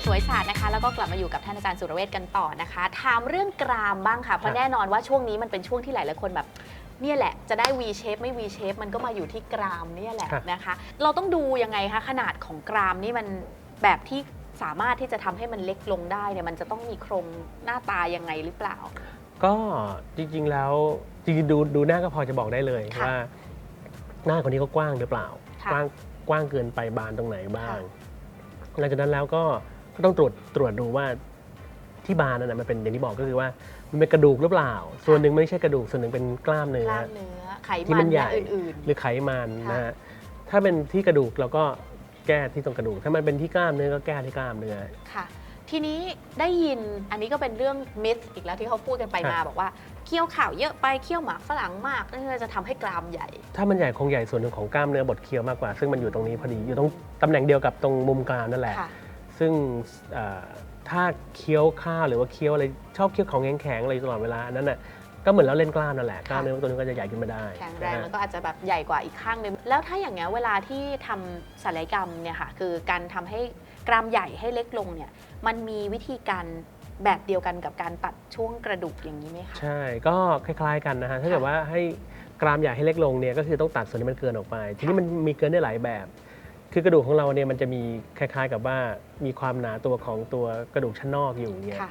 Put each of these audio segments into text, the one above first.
กับสวยศาสตร์นะคะ แล้วก็กลับมาอยู่กับท่านอาจารย์สุรเวทกันต่อนะคะ ถามเรื่องกรามบ้างค่ะ เพครัราะบแน่นอนว่าช่วงนี้มันเป็นช่วงที่หลายๆคนแบบ เนี่ยแหละ จะได้ V shape ไม่ V shape มันก็มาอยู่ที่กรามเนี่ยแหละครับนะคะ เราต้องดูยังไงคะขนาดของกรามนี่มันแบบที่สามารถที่จะทำให้มันเล็กลงได้เนี่ยมันจะต้องมีโครงหน้าตายังไงหรือเปล่า ก็จริงๆแล้วจริงๆดูดูหน้าก็พอจะบอกได้เลยค่ะว่า หน้าคนนี้ก็กว้างหรือเปล่าค่ะกว้างกว้างเกินไปบานตรงไหนบ้างค่ะหลังจากนั้นแล้วก็ ก็ต้องตรวจตรวจดูว่าที่บานนั่นนะมันเป็นอย่างที่บอกก็คือว่า มันเป็นกระดูกหรือเปล่า ส่วนหนึ่งไม่ใช่กระดูกส่วนหนึ่งเป็นกล้ามเนื้กอล้ามเนื้อไขที่มัมันนใหญ่และอื่น หรือไขมันค่ะ นะฮะถ้าเป็นที่กระดูกเราก็แก้ที่ตรงกระดูก ถ้ามันเป็นที่กล้ามเนื้อก็แก้ที่กล้ามเนื้อ ๆค่ะ ทีนี้ได้ยินอันนี้ก็เป็นเรื่องมิสอีกแล้วที่เขาพูดกันไปครับมา บอกว่าเคี้ยวข่าวเยอะไปเคี้ยวหมากฝรั่งมากนั่นจะทำให้กรามใหญ่ ถ้ามันใหญ่คงใหญ่ส่วนหนึ่งของกล้ามเนื้อบดเคี้ยวมากกว่า ซึ่งมันอยู่ตรงนี้พอดีอยู่ตรงตำแหน่งเดียวกับตรงมุมกรามนั่นแหละ ค่ะ ซึ่งเอ่อถ้าเคี้ยวข้าวหรือว่าเคี้ยวอะไรชอบเคี้ยวของแข็งๆอะไรตลอดเวลาอันนั้นน่ะก็เหมือนเราเล่นกล้ามนั่นแหละกล้ามเนื้อตัวนี้ก็จะใหญ่ขึ้นมาได้แข็งแรงนะแล้วฮะก็อาจจะแบบใหญ่กว่าอีกข้างหนึงแล้วถ้าอย่างเงี้ยเวลาที่ทำศัลยกรรมเนี่ยค่ะคือการทำให้กรามใหญ่ให้เล็กลงเนี่ยมันมีวิธีการแบบเดียวกันกับการตัดช่วงกระดูกอย่างนี้ไหมคะใช่ก็คล้าย ๆกันนะฮะถ้าเกิดค่ะว่าให้กรามใหญ่ให้เล็กลงเนี่ยก็คือต้องตัดส่วนที่มันเกินออกไป ทีนี้มันมีเกินได้หลายแบบ คือกระดูกของเราเนี่ยมันจะมีคล้ายๆกับว่ามีความหนาตัวของตัวกระดูกชั้นนอกอยู่เนี่ย ค่ะ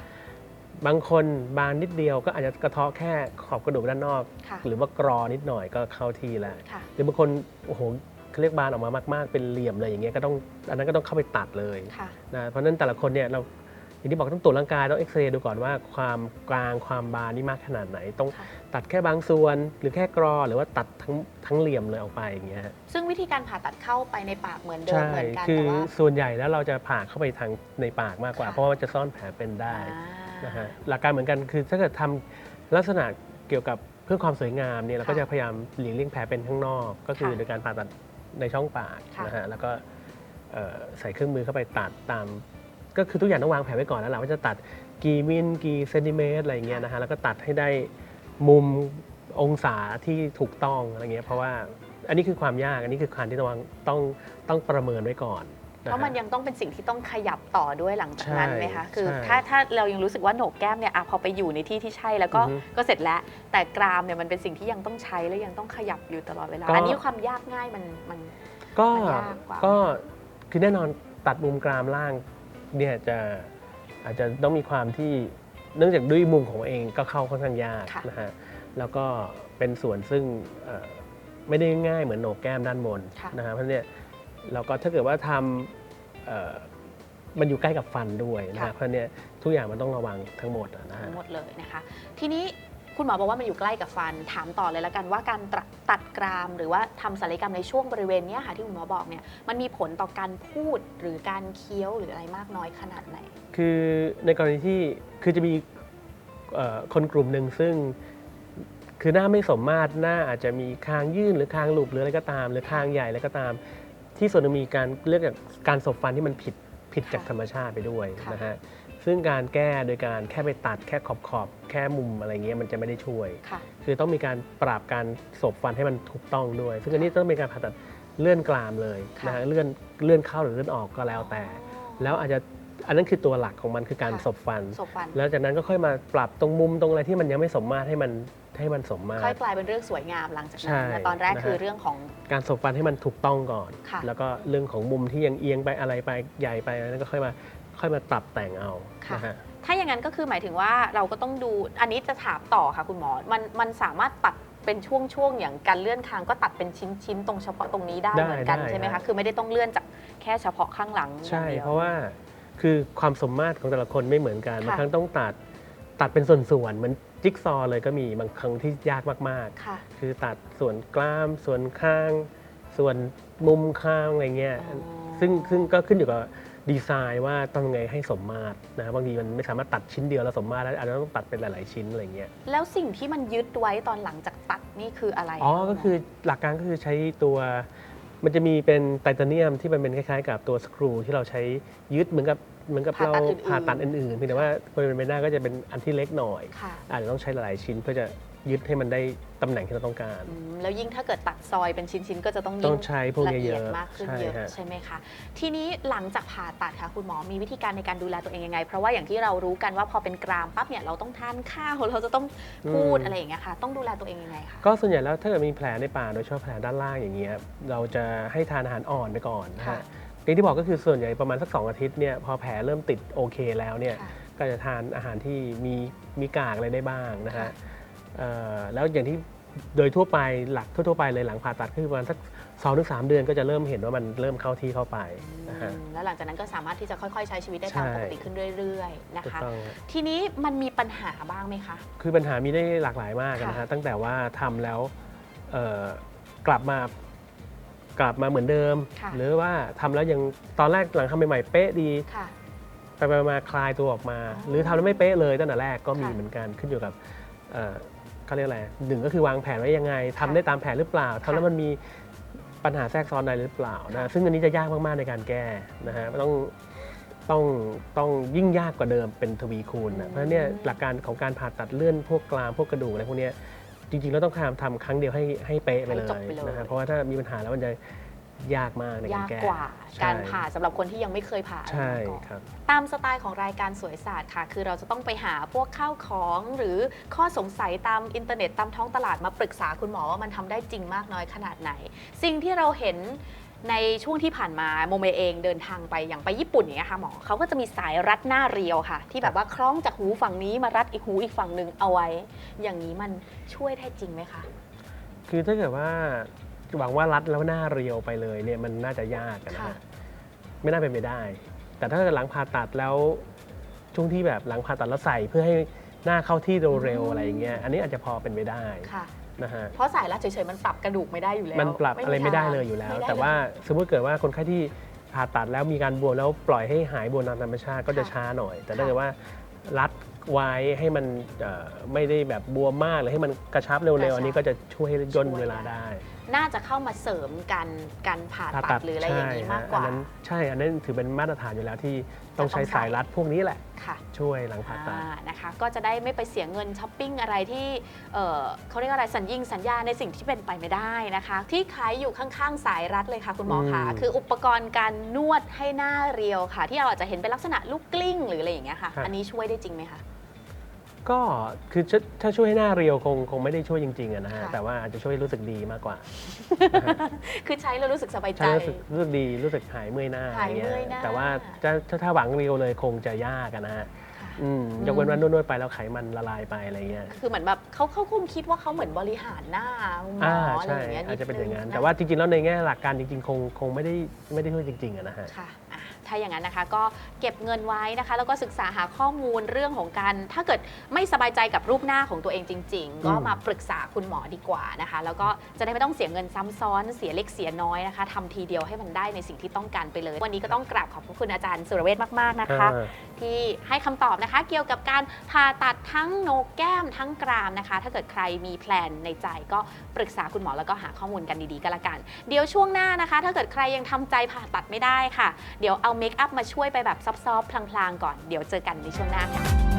บางคนบางนิดเดียวก็อาจจะกระเทาะแค่ขอบกระดูกด้านนอก ค่ะ หรือว่ากรอนิดหน่อยก็เข้าที่แล้วค่ะ หรือบางคนโอ้โหเขาเรียกบานออกมามาก ๆ เป็นเหลี่ยมเลยอย่างเงี้ยก็ต้องอันนั้นก็ต้องเข้าไปตัดเลยค่ะ นะเพราะฉะนั้นแต่ละคนเนี่ยเรา อย่างที่บอกต้องตรวจร่างกายต้องเอ็กซเรย์ดูก่อนว่าความกลางความบานนี่มากขนาดไหน ต้องค่ะตัดแค่บางส่วน หรือแค่กรอหรือว่าตัดทั้งทั้งเหลี่ยมเลยออกไปอย่างเงี้ยฮะซึ่งวิธีการผ่าตัดเข้าไปในปากเหมือนเดิมใช่เหมือนกันคือแต่ว่าส่วนใหญ่แล้วเราจะผ่าเข้าไปทางในปากมากกว่าค่ะเพราะว่ามันจะซ่อนแผลเป็นได้อ่านะฮะหลักการเหมือนกันคือถ้าเกิดทำลักษณะเกี่ยวกับเพื่อความสวยงามเนี่ยเราก็ค่ะจะพยายามหลีกเลี่ยงแผลเป็นข้างนอก ก็คือค่ะโดยการผ่าตัดในช่องปากค่ะนะฮะแล้วก็เอ่อใส่เครื่องมือเข้าไปตัดตาม ก็คือทุกอย่างต้องวางแผนไว้ก่อนแล้วแหละว่าจะตัดกี่มิลกี่เซนติเมตรอะไรอย่างเงี้ยนะฮะแล้วก็ตัดให้ได้มุมองศาที่ถูกต้องอะไรเงี้ยเพราะว่าอันนี้คือความยากอันนี้คือการที่ต้องวางต้องต้องประเมินไว้ก่อนเพราะมันยังต้องเป็นสิ่งที่ต้องขยับต่อด้วยหลังจากนั้นใช่ไหมคะคือใช่ถ้าถ้าเรายังรู้สึกว่าโหนกแก้มเนี่ยอะพอไปอยู่ในที่ที่ใช่แล้วก็อือฮึก็เสร็จแล้ว แต่กรามเนี่ยมันเป็นสิ่งที่ยังต้องใช้และยังต้องขยับอยู่ตลอดเวลาก็อันนี้ความยากง่ายมันมันก็มันยากกว่าก็คือแน่นอนตัดมุมกรามล่าง เนี่ยจะอาจจะต้องมีความที่เนื่องจากด้วยมุมของเองก็เข้าค่อนข้างยากค่ะ นะฮะแล้วก็เป็นส่วนซึ่งเอ่อไม่ได้ง่ายเหมือนโหนกแก้มด้านบนค่ะ นะฮะเพราะเนี่ยเราก็ถ้าเกิดว่าทำเอ่อมันอยู่ใกล้กับฟันด้วยนะฮะเพราะเนี่ยทุกอย่างมันต้องระวังทั้งหมดอะนะฮะ ทั้งหมดเลยนะคะ ทีนี้ คุณหมอบอกว่ามันอยู่ใกล้กับฟัน ถามต่อเลยละกันว่าการตัดตัดกราม หรือว่าทำศัลยกรรมในช่วงบริเวณนี้ค่ะที่คุณหมอบอกเนี่ยมันมีผลต่อการพูดหรือการเคี้ยวหรืออะไรมากน้อยขนาดไหน คือในกรณีที่คือจะมีคนกลุ่มหนึ่งซึ่งคือหน้าไม่สมมาตรหน้าอาจจะมีคางยื่นหรือคางหลุบหรืออะไรก็ตาม หรือคางใหญ่อะไรก็ตาม ที่ส่วนมีการเรียกจากการสบฟันที่มันผิดผิดจากธรรมชาติไปด้วยะนะฮะ ซึ่งการแก้โดยการแค่ไปตัดแค่ขอบขอบๆแค่มุมอะไรเงี้ยมันจะไม่ได้ช่วย ค่ะ คือต้องมีการปรับการสบฟันให้มันถูกต้องด้วย ซึ่งอันนี้ต้องมีการผ่าตัดเลื่อนกรามเลยค่ะ นะฮะเลื่อนเลื่อนเข้าหรือเลื่อนออกก็แล้วแต่ แล้วอาจจะอันนั้นคือตัวหลักของมันคือการค่ะ สบฟัน สบฟัน แล้วจากนั้นก็ค่อยมาปรับตรงมุมตรงอะไรที่มันยังไม่สมมาตรให้มัน ให้มันสมมาตค่อยรกลายเป็นเรื่องสวยงามหลังจากใช่นั้นแต่ตอนแรกนะฮะ คือเรื่องของ การสบฟันให้มันถูกต้องก่อน ค่ะ แล้วก็เรื่องของมุมที่ยังเอียงไปอะไรไปใหญ่ไปอะไรนั้นก็ค่อยมาค่อยมาปรับแต่งเอาค่ะนะฮะ ถ้าอย่างนั้นก็คือหมายถึงว่าเราก็ต้องดูอันนี้จะถามต่อค่ะคุณหมอ มันมันสามารถตัดเป็นช่วงๆอย่างการเลื่อนคางก็ตัดเป็นชิ้นๆตรงเฉพาะตรงนี้ได้ได้เหมือนกันได้ใช่ไหมครัคะบ คือไม่ได้ต้องเลื่อนจากแค่เฉพาะข้างหลังใช่อย่งดีย เพราะว่าคือความสมมาตรของแต่ละคนไม่เหมือนกันค่ะ บางครั้งต้องตัดตัดเป็นส่วนๆเหมือน จิ๊กซอว์เลยก็มีบางครั้งที่ยากมากค่ะ ๆ คือตัดส่วนกล้าม ส่วนข้าง ส่วนมุมข้างอะไรเงี้ยอ๋อ ซึ่งซึ่งก็ขึ้นอยู่กับดีไซน์ว่าต้องยังไงให้สมมาตรนะบางทีมันไม่สามารถตัดชิ้นเดียวแล้วสมมาตรแล้วอาจจะต้องตัดเป็นหลาย ๆ ชิ้นอะไรเงี้ย แล้วสิ่งที่มันยึดไว้ตอนหลังจากตัดนี่คืออะไรอ๋อะก็คือหลักการก็คือใช้ตัว มันจะมีเป็นไทเทเนียมที่มันเป็นคล้ายๆ กับตัวสครูที่เราใช้ยึดเหมือนกับ เหมือนกับเราผ่าตัดอื่นๆเพียงแต่ว่าบริเวณใบหน้าก็จะเป็นอันที่เล็กหน่อย ค่ะอาจจะต้องใช้หลายๆชิ้นเพื่อจะยึดให้มันได้ตำแหน่งที่เราต้องการ อืมแล้วยิ่งถ้าเกิดตัดซอยเป็นชิ้นๆ ก็จะต้องต้ยิ่องงใช้พวกละนี้เอีเยยดอะมากขึ้นใช่เยอะฮะ ใช่ไหมคะ ทีนี้หลังจากผ่าตัดค่ะคุณหมอมีวิธีการในการดูแลตัวเองยังไง เพราะว่าอย่างที่เรารู้กันว่าพอเป็นกรามปั๊บเนี่ยเราต้องทานข้าวเราจะต้องพูดอะไรอย่างเงี้ยค่ะ ต้องดูแลตัวเองยังไงคะ ก็ส่วนใหญ่แล้วถ้าเกิดมีแผลในปากโดยเฉพาะแผลด้านล่างอย่างเงี้ยเราจะให้ทานอาหารอ่อนไปก่อนนะค่ะ ฮะ อย่างที่บอกก็คือส่วนใหญ่ประมาณสัก 2 อาทิตย์เนี่ยพอแผลเริ่มติดโอเคแล้วเนี่ยค่ะ ก็จะทานอาหารที่มีมีกากอะไรได้บ้างนะค่ะฮะเอ่อแล้วอย่างที่โดยทั่วไปหลักทั่วๆไปเลยหลังผ่าตัดก็คือประมาณสักสองถึงสามเดือนก็จะเริ่มเห็นว่ามันเริ่มเข้าที่เข้าไปนะฮะอืมแล้วหลังจากนั้นก็สามารถที่จะค่อยๆ ใช้ชีวิตได้ตามใช่ ปกติขึ้นเรื่อยๆนะถูกคะ ต้องฮะ ทีนี้มันมีปัญหาบ้างไหมคะ คือปัญหามีได้หลากหลายมากนะค่ะ ฮะตั้งแต่ว่าทำแล้วเอ่อกลับมา กลับมาเหมือนเดิม ค่ะ หรือว่าทำแล้วยังตอนแรกหลังทำใหม่ๆเป๊ะดี ค่ะ ไปไปมาคลายตัวออกมา อ๋อหรือทำแล้วไม่เป๊ะเลยตั้งแต่แรกก็มีค่ะเหมือนกันขึ้นอยู่กับเอ่อเขาเรียกอะไรหนึ่งก็คือวางแผนไว้ยังไงทำค่ะได้ตามแผนหรือเปล่าทำแล้วค่ะมันมีปัญหาแทรกซ้อนอะไรหรือเปล่าค่ะนะซึ่งอันนี้จะยากมากๆในการแก้นะฮะต้องต้องต้องยิ่งยากกว่าเดิมเป็นทวีคูณนะเพราะฉะนั้นเนี่ยหลักการของการผ่าตัดเลื่อนพวกกรามพวกกระดูกอะไรพวกเนี้ย จริงๆแล้วต้องทำทำครั้งเดียวให้ให้เป๊ะไปเลให้จบยไปเลย นะฮะเพราะว่าถ้ามีปัญหาแล้วมันจะยากมากในกายารกแก้กว่าใช่การผ่าสำหรับคนที่ยังไม่เคยผ่าอะไรใช่มาก่อน ครับ ตามสไตล์ของรายการสวยศาสตร์ค่ะ คือเราจะต้องไปหาพวกข้าวของ หรือข้อสงสัยตามอินเทอร์เน็ตตามท้องตลาดมาปรึกษาคุณหมอว่ามันทำได้จริงมากน้อยขนาดไหน สิ่งที่เราเห็น ในช่วงที่ผ่านมาโมเมเองเดินทางไปอย่างไปญี่ปุ่นอย่างเงี้ยค่ะหมอเขาก็จะมีสายรัดหน้าเรียวค่ะ ที่แบบว่าคล้องจากหูฝั่งนี้มารัดอีกหูอีกฝั่งหนึ่งเอาไว้ อย่างนี้มันช่วยได้จริงไหมคะ คือถ้าเกิดว่าหวังว่ารัดแล้วหน้าเรียวไปเลยเนี่ยมันน่าจะยากอะนะค่ะ ฮะไม่น่าเป็นไปได้ แต่ถ้าเกิดหลังผ่าตัดแล้วช่วงที่แบบหลังผ่าตัดแล้วใส่เพื่อให้หน้าเข้าที่เร็วอืมๆอะไรอย่างเงี้ยอันนี้อาจจะพอเป็นไปได้ ค่ะ นะฮะ เพราะสายรัดเฉยๆมันปรับกระดูกไม่ได้อยู่แล้วมันปรับอะไรไม่ได้เลยอยู่แล้ว แต่ว่าสมมติเกิดว่าคนไข้ที่ผ่าตัดแล้วมีการบวมแล้วปล่อยให้หายบวมตามธรรมชาติก็จะช้าหน่อย แต่ถ้าเกิดว่ารัดไว้ให้มันเอ่อไม่ได้แบบบวมมากหรือให้มันกระชับเร็วๆอันนี้ก็จะช่วยให้ย่นเวลาได้ น่าจะเข้ามาเสริมการการผ่าตัดหรืออะไรอย่างนี้ใช่มากฮะกว่าอันนั้นใช่ อันนั้นถือเป็นมาตรฐานอยู่แล้วที่ต้องใช้จะต้องใช้สายรัดพวกนี้แหละค่ะช่วยหลังผ่าตัดอ่านะคะ ก็จะได้ไม่ไปเสียเงินช้อปปิ้งอะไรที่เอ่อเขาเรียกว่าอะไรสัญญิงสัญญาในสิ่งที่เป็นไปไม่ได้นะคะ ที่ขายอยู่ข้างๆสายรัดเลยค่ะ คุณหมอคะอืมคืออุปกรณ์การนวดให้หน้าเรียวค่ะ ที่เราอาจจะเห็นเป็นลักษณะลูกกลิ้งหรืออะไรอย่างเงี้ยค่ะ อันนี้ช่วยได้จริงไหมคะ ก็คือถ้าถ้าช่วยให้หน้าเรียวคงคงไม่ได้ช่วยจริงๆอะนะฮะค่ะ แต่ว่าอาจจะช่วยรู้สึกดีมากกว่า คือใช้แล้วรู้สึกสบายใจ ใช่รู้สึกรู้สึกดีรู้สึกหายเมื่อยหน้าหายะไรงี้เมื่อยหน้าแต่ว่าถ้าถ้าถ้าหวังเรียวเลยคงจะยากอะนะฮะค่ะ อืมยกเว้นว่านวดๆไปแล้วไขมันละลายไปอะไรเงี้ยคือเหมือนแบบเขาเขาคงคิดว่าเขาเหมือนบริหารหน้าคุณหมออ่าอะไรใช่อย่างเงี้ยอาจจะเป็นอย่างนั้นดแต่ว่าจริงๆแล้วในแง่หลักการจริงๆ คงคงไม่ได้ไม่ได้ช่วยจริงๆอะนะฮะ ค่ะอะ ถ้าอย่างนั้นนะคะ ก็เก็บเงินไว้นะคะ แล้วก็ศึกษาหาข้อมูลเรื่องของการ ถ้าเกิดไม่สบายใจกับรูปหน้าของตัวเองจริง ๆ ก็อืมมาปรึกษาคุณหมอดีกว่านะคะ แล้วก็จะได้ไม่ต้องเสียเงินซ้ำซ้อนเสียเล็กเสียน้อยนะคะทำทีเดียวให้มันได้ในสิ่งที่ต้องการไปเลย วันนี้ก็ต้องกราบขอบพระคุณอาจารย์สุรเวชมากๆนะคะ อ่า ที่ให้คำตอบนะคะ เกี่ยวกับการผ่าตัดทั้งโหนกแก้มทั้งกรามนะคะ ถ้าเกิดใครมีแพลนในใจก็ปรึกษาคุณหมอแล้วก็หาข้อมูลกันดีๆก็แล้วกัน เดี๋ยวช่วงหน้านะคะ ถ้าเกิดใครยังทำใจผ่าตัดไม่ได้ค่ะ เดี๋ยวเอาเมคอัพมาช่วยไปแบบซอฟๆพลางๆก่อน เดี๋ยวเจอกันในช่วงหน้าค่ะ